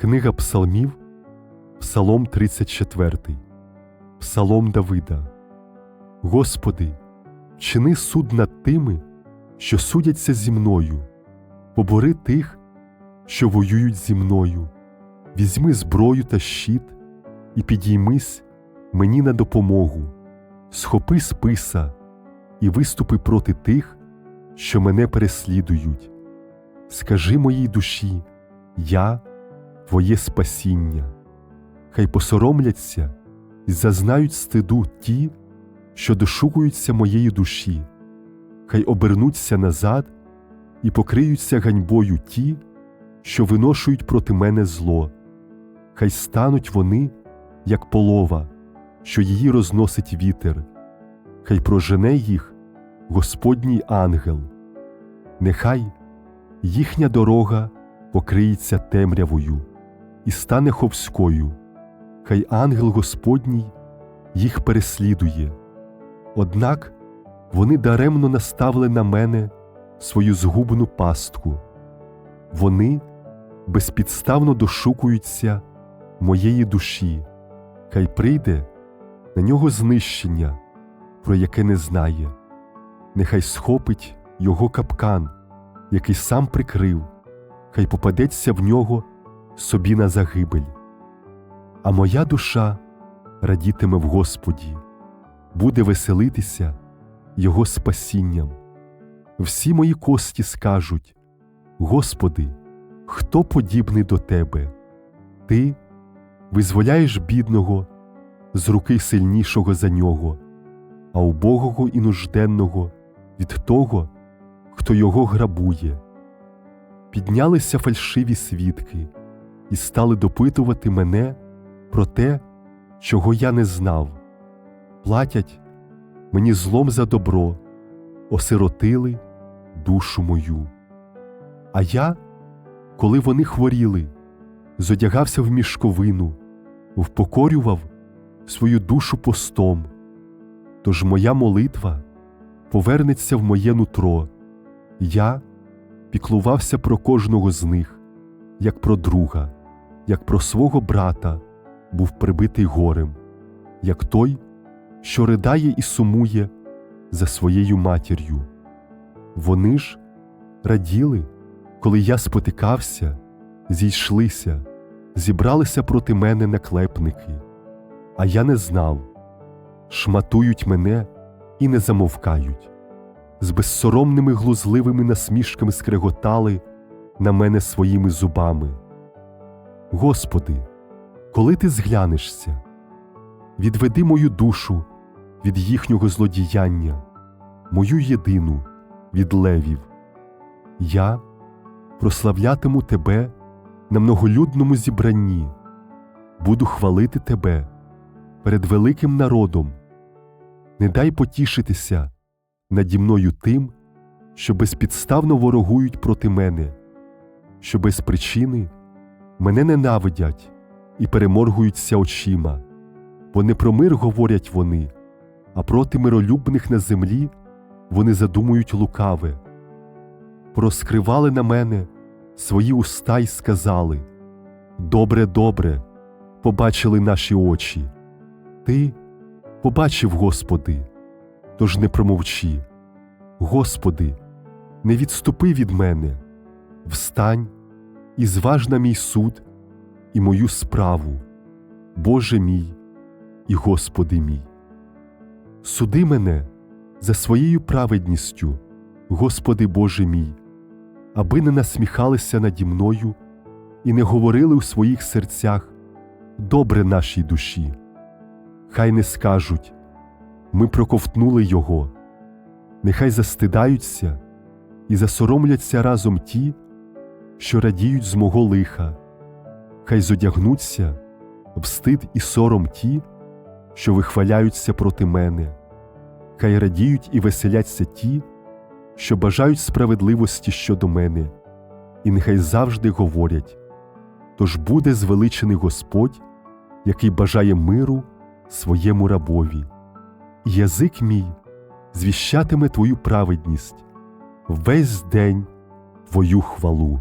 Книга Псалмів, Псалом 34, Псалом Давида. Господи, вчини суд над тими, що судяться зі мною, побори тих, що воюють зі мною, візьми зброю та щит і підіймись мені на допомогу, схопи списа і виступи проти тих, що мене переслідують. Скажи моїй душі, я Твоє спасіння, хай посоромляться і зазнають стиду ті, що дошукуються моєї душі, хай обернуться назад і покриються ганьбою ті, що виношують проти мене зло, хай стануть вони, як полова, що її розносить вітер, хай прожене їх Господній ангел, нехай їхня дорога покриється темрявою і стане ховською, хай ангел Господній їх переслідує. Однак вони даремно наставили на мене свою згубну пастку, вони безпідставно дошукуються моєї душі, хай прийде на нього знищення, про яке не знає, нехай схопить його капкан, який сам прикрив, хай попадеться в нього собі на загибель. А моя душа радітиме в Господі, буде веселитися Його спасінням. Всі мої кості скажуть: Господи, хто подібний до Тебе? Ти визволяєш бідного з руки сильнішого за нього, а убогого і нужденного від того, хто його грабує. Піднялися фальшиві свідки і стали допитувати мене про те, чого я не знав. Платять мені злом за добро, осиротили душу мою. А я, коли вони хворіли, зодягався в мішковину, впокорював свою душу постом. Тож моя молитва повернеться в моє нутро, я піклувався про кожного з них, як про друга як про свого брата був прибитий горем, як той, що ридає і сумує за своєю матір'ю. Вони ж раділи, коли я спотикався, зійшлися, зібралися проти мене наклепники, а я не знав, шматують мене і не замовкають, з безсоромними глузливими насмішками скреготали на мене своїми зубами. Господи, коли ти зглянешся, відведи мою душу від їхнього злодіяння, мою єдину від левів. Я прославлятиму Тебе на многолюдному зібранні, буду хвалити Тебе перед великим народом. Не дай потішитися наді мною тим, що безпідставно ворогують проти мене, що без причини мене ненавидять і переморгуються очима, бо не про мир говорять вони, а проти миролюбних на землі вони задумують лукаве. Проскривали на мене свої уста й сказали Добре, добре, побачили наші очі. Ти побачив, Господи, тож не промовчи. Господи, не відступи від мене, встань і зваж на мій суд і мою справу, Боже мій і Господи мій. Суди мене за своєю праведністю, Господи Боже мій, аби не насміхалися наді мною і не говорили у своїх серцях добре нашій душі. Хай не скажуть ми проковтнули Його, нехай застидаються і засоромляться разом ті що радіють з мого лиха, хай зодягнуться в стид і сором ті, що вихваляються проти мене, хай радіють і веселяться ті, що бажають справедливості щодо мене, і нехай завжди говорять тож буде звеличений Господь, який бажає миру своєму рабові, і язик мій звіщатиме твою праведність весь день твою хвалу.